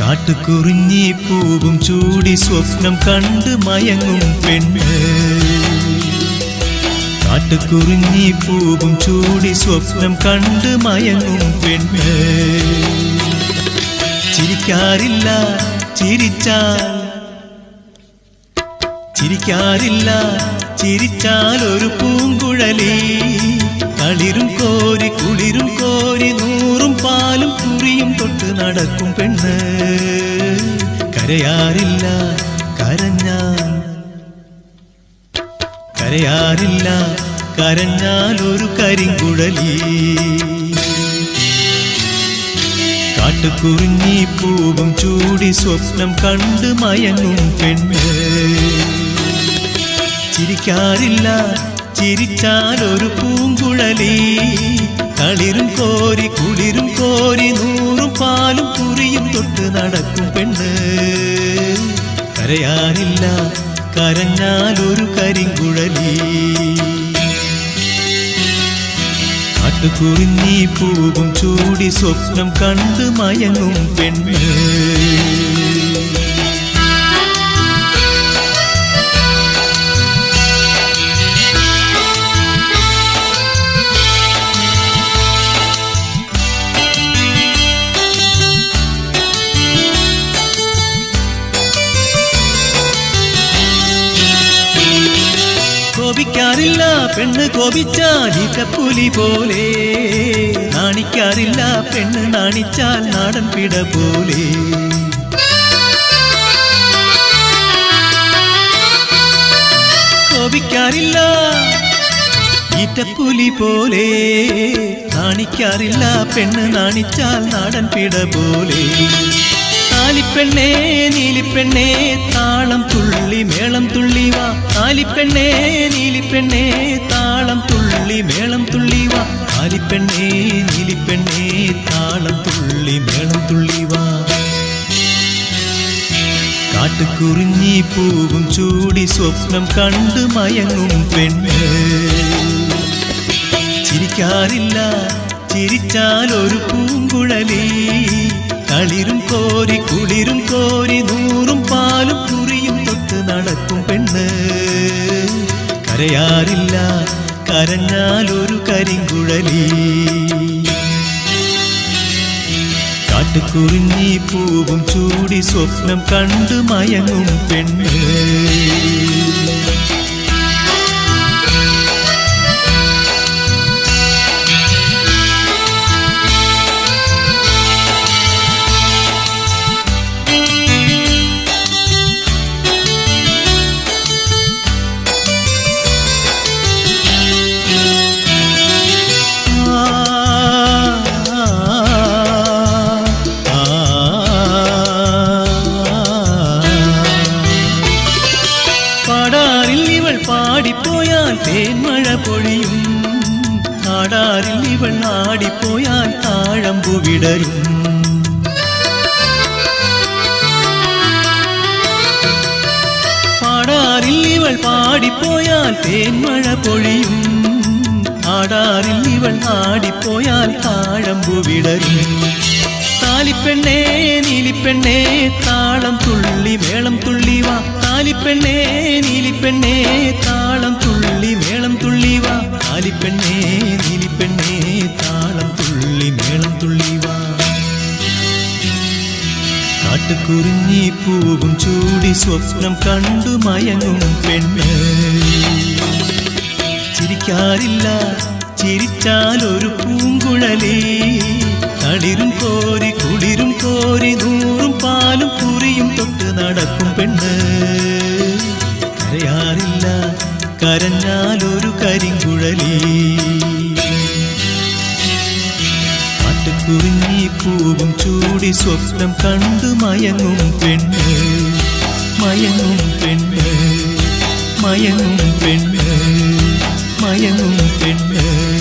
കാട്ടുകുറിഞ്ഞി പൂവും ചൂടി സ്വപ്നം കണ്ട് മയങ്ങും പെണ്ണ്. കാട്ടുകുറിഞ്ഞി പൂവും ചൂടി സ്വപ്നം കണ്ട് മയങ്ങും പെണ്ണ്. ചിരിക്കാറില്ല ചിരിച്ചാൽ ചിരിക്കാറില്ല ചിരിച്ചാൽ ഒരു പൂങ്കുഴലി. കളിരും കോരി കുളിരും കോരി നൂറും പാലും കുറിയും തൊട്ട് നടക്കും പെണ്ണ്. കരയാറില്ല കരഞ്ഞാൽ. കരയാറില്ല കരഞ്ഞാൽ ഒരു കരിങ്കുഴലി. കാട്ടുകുറിഞ്ഞി പൂവും ചൂടി സ്വപ്നം കണ്ട് മയങ്ങും പെണ്ണ്. ചിരിക്കാറില്ല ചിരിച്ചാൽ ഒരു പൂങ്കുഴലി. കളിരും കോരി കുളിരും കോരി നൂറും പാലും കുറിയും തൊട്ട് നടക്കും പെണ്ണ് കരഞ്ഞാലൊരു കരിങ്കുഴലി. കാട്ടുകുറിഞ്ഞി പൂവും ചൂടി സ്വപ്നം കണ്ടു മയങ്ങും പെണ്ണ്. കോപിക്കാറില്ല പെണ്ണ് കോപിച്ചാൽ ഇതപ്പുലി പോലെ. നാണിക്കാറില്ല പെണ്ണ് നാണിച്ചാൽ നാടൻ പിട പോലെ. കോപിക്കാറില്ല ഈറ്റപ്പുലി പോലെ. നാണിക്കാറില്ല പെണ്ണ് നാണിച്ചാൽ നാടൻ പിട പോലെ. താലിപ്പെണ്ണേ നീലിപ്പെണ്ണേ താളം തുള്ളി താലിപ്പെണ്ണേ നീലിപ്പെണ്ണേ താളം തുള്ളി മേളം തുള്ളി വാ. താലിപ്പെണ്ണേ നീലിപ്പെണ്ണേ താളം തുള്ളി മേളം തുള്ളി വാ. കാട്ടുകുറിഞ്ഞി പൂവും ചൂടി സ്വപ്നം കണ്ട് മയങ്ങും പെണ്ണ്. ചിരിക്കാറില്ല ചിരിച്ചാൽ ഒരു പൂങ്കുഴലി. കളിരും കോരി കുളിരും കോരി നൂറും കരയാറില്ല. കരഞ്ഞാൽ ഒരു കരിങ്കുഴലി. കാട്ടുകുറിഞ്ഞി പൂവും ചൂടി സ്വപ്നം കണ്ടു മയങ്ങും പെണ്ണ്. നാടാറിൽ ഇവൾ ആടിപ്പോയാൽ താഴമ്പു വിടരും പാടാറിൽ ഇവൾ പാടിപ്പോയാൽ തേന്മഴ പൊഴിയും ആടാറിൽ ഇവൾ ആടിപ്പോയാൽ താഴമ്പു വിടരും താലിപ്പെണ്ണേ നീലിപ്പെണ്ണേ താളം തുള്ളി മേളം തുള്ളി വാ താലിപ്പെണ്ണേ നീലിപ്പെണ്ണേ താളം തുള്ളി മേളം തുള്ളി വാ താലിപ്പെണ്ണേ കാട്ടുകുറിഞ്ഞി പൂവും ചൂടി സ്വപ്നം കണ്ടു മയങ്ങും പെണ്ണ്. ചിരിക്കാറില്ല ചിരിച്ചാൽ ഒരു പൂങ്കുഴലി. തളിരും കോരി കുളിരും കോരി നൂറും പാലും കാട്ടുകുറിഞ്ഞി പൂവും ചൂടി സ്വപ്നം കണ്ടു മയങ്ങും പെണ്ണ്. മയങ്ങും പെണ്ണ്. മയങ്ങും പെണ്ണ്. മയങ്ങും പെണ്ണ്.